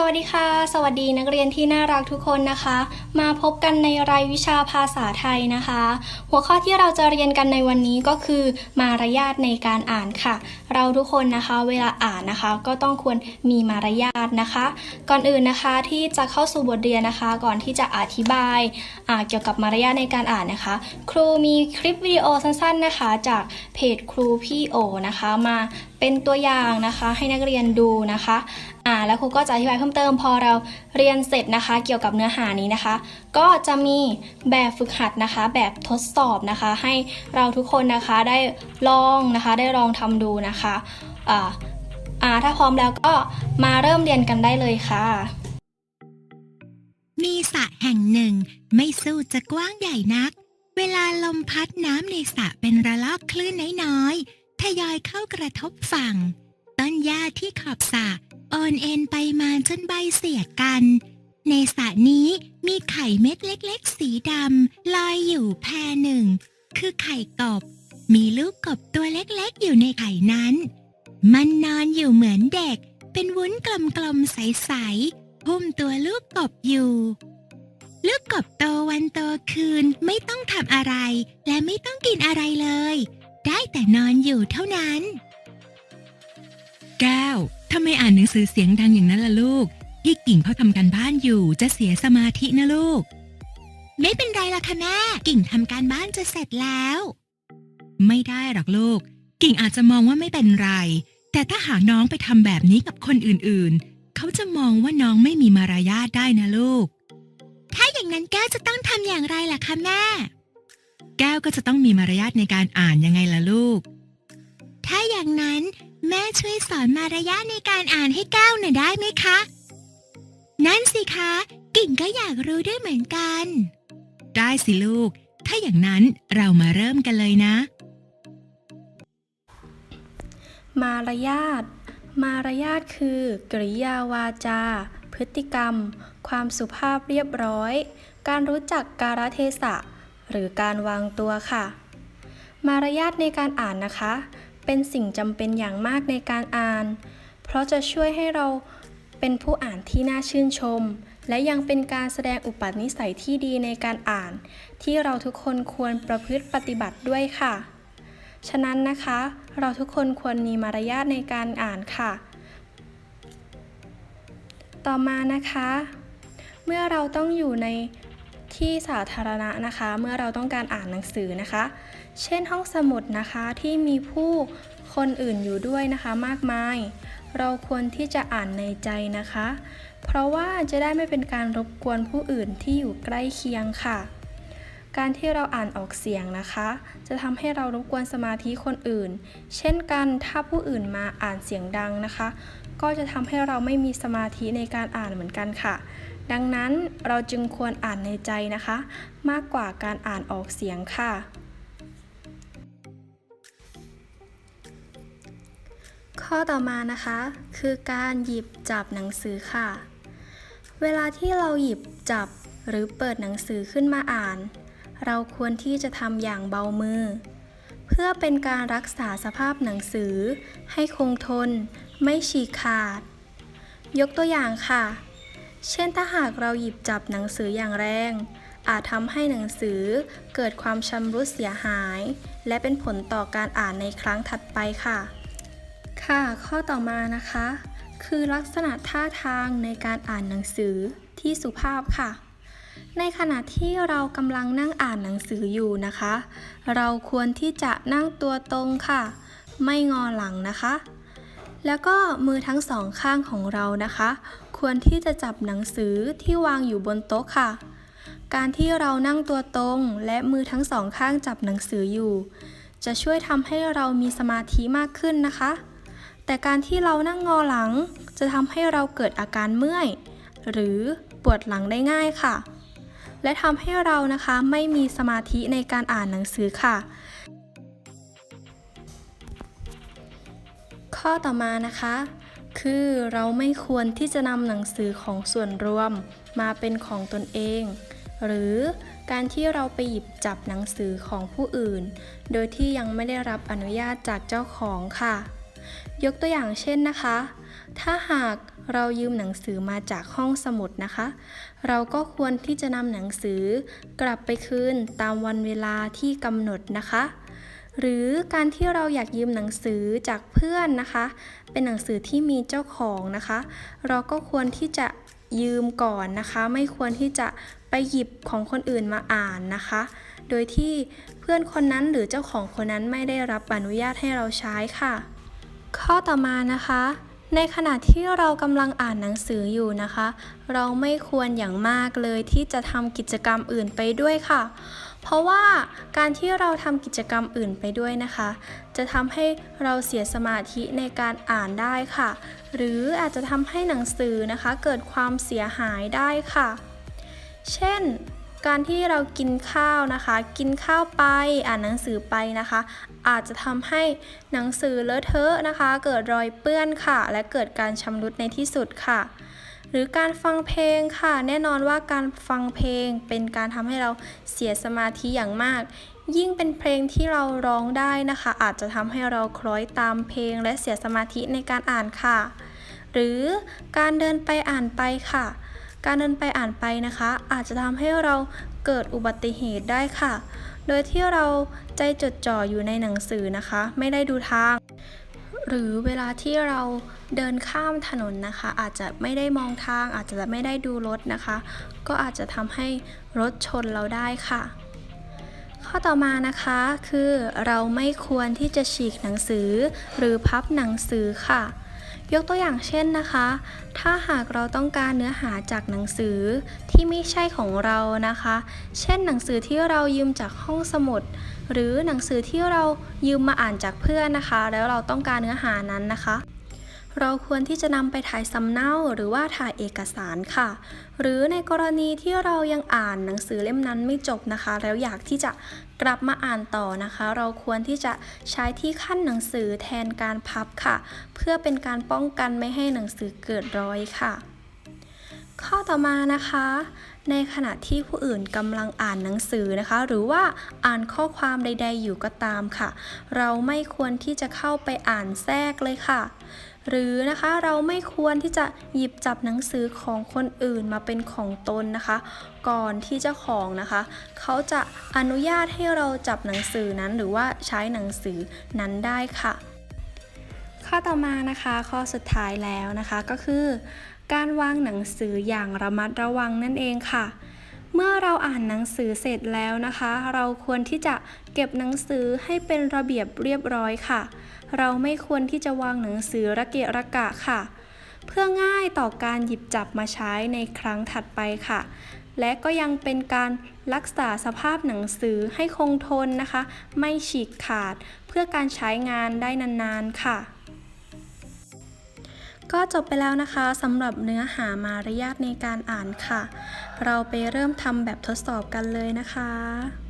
สวัสดีค่ะ สวัสดีนักเรียนที่น่ารักทุกคนนะคะ มาพบกันในรายวิชาภาษาไทยนะคะ หัวข้อที่เราจะเรียนกันในวันนี้ก็คือ มารยาทในการอ่านค่ะ เราทุกคนนะคะ เวลาอ่านนะคะ ก็ต้องควรมีมารยาทนะคะ ก่อนอื่นนะคะที่จะเข้าสู่บทเรียนนะคะ ก่อนที่จะอธิบายาเกี่ยวกับมารยาทในการอ่านนะคะ ครูมีคลิปวิดีโอสั้นๆนะคะ จากเพจครูพี่โอนะคะ มาเป็นตัวอย่างนะคะ ให้นักเรียนดูนะคะ อ่าแล้วครูก็จะอธิบายเพิ่มเติมพอเราเรียนเสร็จนะคะ เกี่ยวกับเนื้อหานี้นะคะ ก็จะมีแบบฝึกหัดนะคะ แบบทดสอบนะคะ ให้เราทุกคนนะคะได้ลองนะคะได้ลองทำดูนะคะอ่าอ่าถ้าพร้อมแล้วก็มาเริ่มเรียนกันได้เลยค่ะ มีสระแห่งหนึ่ง ไม่สู้จะกว้างใหญ่นัก เวลาลมพัดน้ำในสระเป็นระลอกคลื่นน้อยๆทยอยเข้ากระทบฝั่ง ต้นหญ้าที่ขอบสระ โอนเอ็นไปมาจนใบเสียดกัน ในสระนี้มีไข่เม็ดเล็ก ๆ สีดำลอยอยู่แพรหนึ่ง คือไข่กบ มีลูกกบตัวเล็กๆ อยู่ในไข่นั้น มันนอนอยู่เหมือนเด็ก เป็นวุ้นกลมๆ ใสๆหุ้มตัวลูกกบอยู่ลูกกบโตวันโตคืนไม่ต้องทำอะไร และไม่ต้องกินอะไรเลย ได้แต่นอนอยู่เท่านั้น แก้วทำไมอ่านหนังสือเสียงดังอย่างนั้นล่ะลูก พี่กิ่งเขาทำการบ้านอยู่จะเสียสมาธินะลูก ไม่เป็นไรล่ะค่ะแม่ กิ่งทำการบ้านจะเสร็จแล้ว ไม่ได้หรอกลูก กิ่งอาจจะมองว่าไม่เป็นไร แต่ถ้าหากน้องไปทำแบบนี้กับคนอื่นๆ เขาจะมองว่าน้องไม่มีมารยาทได้นะลูก ถ้าอย่างนั้นแก้วจะต้องทำอย่างไรล่ะคะแม่ แก้วก็จะต้องมีมารยาทในการอ่านยังไงล่ะลูก ถ้าอย่างนั้น แม่ช่วยสอนมารยาทในการอ่านให้แก้วหน่อยได้ไหมคะ นั่นสิคะ กิ่งก็อยากรู้ด้วยเหมือนกัน ได้สิลูก ถ้าอย่างนั้นเรามาเริ่มกันเลยนะ มารยาท มารยาทคือ กริยาวาจา พฤติกรรม ความสุภาพเรียบร้อย การรู้จักกาลเทศะ หรือการวางตัวค่ะ มารยาทในการอ่านนะคะ เป็นสิ่งจำเป็นอย่างมากในการอ่าน เพราะจะช่วยให้เราเป็นผู้อ่านที่น่าชื่นชม และยังเป็นการแสดงอุปนิสัยที่ดีในการอ่าน ที่เราทุกคนควรประพฤติปฏิบัติด้วยค่ะ ฉะนั้นนะคะ เราทุกคนควรมีมารยาทในการอ่านค่ะ ต่อมานะคะ เมื่อเราต้องอยู่ใน ที่สาธารณะนะคะ เมื่อเราต้องการอ่านหนังสือนะคะ เช่นห้องสมุดนะคะที่มีผู้คนอื่นอยู่ด้วยนะคะมากมาย เราควรที่จะอ่านในใจนะคะ เพราะว่าจะได้ไม่เป็นการรบกวนผู้อื่นที่อยู่ใกล้เคียงค่ะ การที่เราอ่านออกเสียงนะคะ จะทำให้เรารบกวนสมาธิคนอื่น เช่นกันถ้าผู้อื่นมาอ่านเสียงดังนะคะ ก็จะทำให้เราไม่มีสมาธิในการอ่านเหมือนกันค่ะ ดังนั้นเราจึงควรอ่านในใจนะคะ มากกว่าการอ่านออกเสียงค่ะ ข้อต่อมานะคะ คือการหยิบจับหนังสือค่ะ เวลาที่เราหยิบจับหรือเปิดหนังสือขึ้นมาอ่าน เราควรที่จะทำอย่างเบามือ เพื่อเป็นการรักษาสภาพหนังสือ ให้คงทน ไม่ฉีกขาด ยกตัวอย่างค่ะ เช่นถ้าหากเราหยิบจับหนังสืออย่างแรง อาจทำให้หนังสือเกิดความชำรุดเสียหาย และเป็นผลต่อการอ่านในครั้งถัดไปค่ะ ค่ะ ข้อต่อมานะคะ คือลักษณะท่าทางในการอ่านหนังสือที่สุภาพค่ะ ในขณะที่เรากำลังนั่งอ่านหนังสืออยู่นะคะ เราควรที่จะนั่งตัวตรงค่ะ ไม่งอหลังนะคะ แล้วก็มือทั้งสองข้างของเรานะคะ ควรที่จะจับหนังสือที่วางอยู่บนโต๊ะค่ะ การที่เรานั่งตัวตรงและมือทั้งสองข้างจับหนังสืออยู่ จะช่วยทำให้เรามีสมาธิมากขึ้นนะคะ แต่การที่เรานั่งงอหลัง จะทำให้เราเกิดอาการเมื่อย หรือปวดหลังได้ง่ายค่ะ และทำให้เรานะคะไม่มีสมาธิในการอ่านหนังสือค่ะข้อต่อมานะคะ คือเราไม่ควรที่จะนำหนังสือของส่วนรวมมาเป็นของตนเอง หรือการที่เราไปหยิบจับหนังสือของผู้อื่น โดยที่ยังไม่ได้รับอนุญาตจากเจ้าของค่ะ ยกตัวอย่างเช่นนะคะ ถ้าหากเรายืมหนังสือมาจากห้องสมุดนะคะ เราก็ควรที่จะนำหนังสือกลับไปคืนตามวันเวลาที่กำหนดนะคะ หรือการที่เราอยากยืมหนังสือจากเพื่อนนะคะ เป็นหนังสือที่มีเจ้าของนะคะ เราก็ควรที่จะยืมก่อนนะคะ ไม่ควรที่จะไปหยิบของคนอื่นมาอ่านนะคะ โดยที่เพื่อนคนนั้นหรือเจ้าของคนนั้นไม่ได้รับอนุญาตให้เราใช้ค่ะ ข้อต่อมานะคะ ในขณะที่เรากำลังอ่านหนังสืออยู่นะคะ เราไม่ควรอย่างมากเลยที่จะทำกิจกรรมอื่นไปด้วยค่ะ เพราะว่าการที่เราทำกิจกรรมอื่นไปด้วยนะคะ จะทำให้เราเสียสมาธิในการอ่านได้ค่ะ หรืออาจจะทำให้หนังสือนะคะ เกิดความเสียหายได้ค่ะ เช่น การที่เรากินข้าวนะคะ กินข้าวไปอ่านหนังสือไปนะคะ อาจจะทำให้หนังสือเลอะเทอะนะคะ เกิดรอยเปื้อนค่ะ และเกิดการชำรุดในที่สุดค่ะ หรือการฟังเพลงค่ะ แน่นอนว่าการฟังเพลงเป็นการทำให้เราเสียสมาธิอย่างมาก ยิ่งเป็นเพลงที่เราร้องได้นะคะ อาจจะทำให้เราคล้อยตามเพลงและเสียสมาธิในการอ่านค่ะ หรือการเดินไปอ่านไปค่ะ การเดินไปอ่านไปนะคะ อาจจะทำให้เราเกิดอุบัติเหตุได้ค่ะ โดยที่เราใจจดจ่ออยู่ในหนังสือนะคะ ไม่ได้ดูทาง หรือเวลาที่เราเดินข้ามถนนนะคะ อาจจะไม่ได้มองทาง อาจจะไม่ได้ดูรถนะคะ ก็อาจจะทำให้รถชนเราได้ค่ะข้อต่อมานะคะคือเราไม่ควรที่จะฉีกหนังสือ หรือพับหนังสือค่ะ ยกตัวอย่างเช่นนะคะ ถ้าหากเราต้องการเนื้อหาจากหนังสือที่ไม่ใช่ของเรานะคะ เช่นหนังสือที่เรายืมจากห้องสมุด หรือหนังสือที่เรายืมมาอ่านจากเพื่อนนะคะ แล้วเราต้องการเนื้อหานั้นนะคะ เราควรที่จะนำไปถ่ายสำเนาหรือว่าถ่ายเอกสารค่ะ หรือในกรณีที่เรายังอ่านหนังสือเล่มนั้นไม่จบนะคะ แล้วอยากที่จะกลับมาอ่านต่อนะคะ เราควรที่จะใช้ที่ขั้นหนังสือแทนการพับค่ะ เพื่อเป็นการป้องกันไม่ให้หนังสือเกิดรอยค่ะ ข้อต่อมานะคะ ในขณะที่ผู้อื่นกำลังอ่านหนังสือนะคะ หรือว่าอ่านข้อความใด ๆ อยู่ก็ตามค่ะ เราไม่ควรที่จะเข้าไปอ่านแทรกเลยค่ะ หรือนะคะเราไม่ควรที่จะหยิบจับหนังสือของคนอื่นมาเป็นของตนนะคะ ก่อนที่เจ้าของนะคะ เขาจะอนุญาตให้เราจับหนังสือนั้นหรือว่าใช้หนังสือนั้นได้ค่ะ ข้อต่อมานะคะข้อสุดท้ายแล้วนะคะก็คือ การวางหนังสืออย่างระมัดระวังนั่นเองค่ะ เมื่อเราอ่านหนังสือเสร็จแล้วนะคะ เราควรที่จะเก็บหนังสือให้เป็นระเบียบเรียบร้อยค่ะ เราไม่ควรที่จะวางหนังสือระเกะระกะค่ะ เพื่อง่ายต่อการหยิบจับมาใช้ในครั้งถัดไปค่ะ และก็ยังเป็นการรักษาสภาพหนังสือให้คงทนนะคะ ไม่ฉีกขาดเพื่อการใช้งานได้นานๆค่ะ ก็จบไปแล้วนะคะสำหรับเนื้อหามารยาทในการอ่านค่ะ เราไปเริ่มทำแบบทดสอบกันเลยนะคะ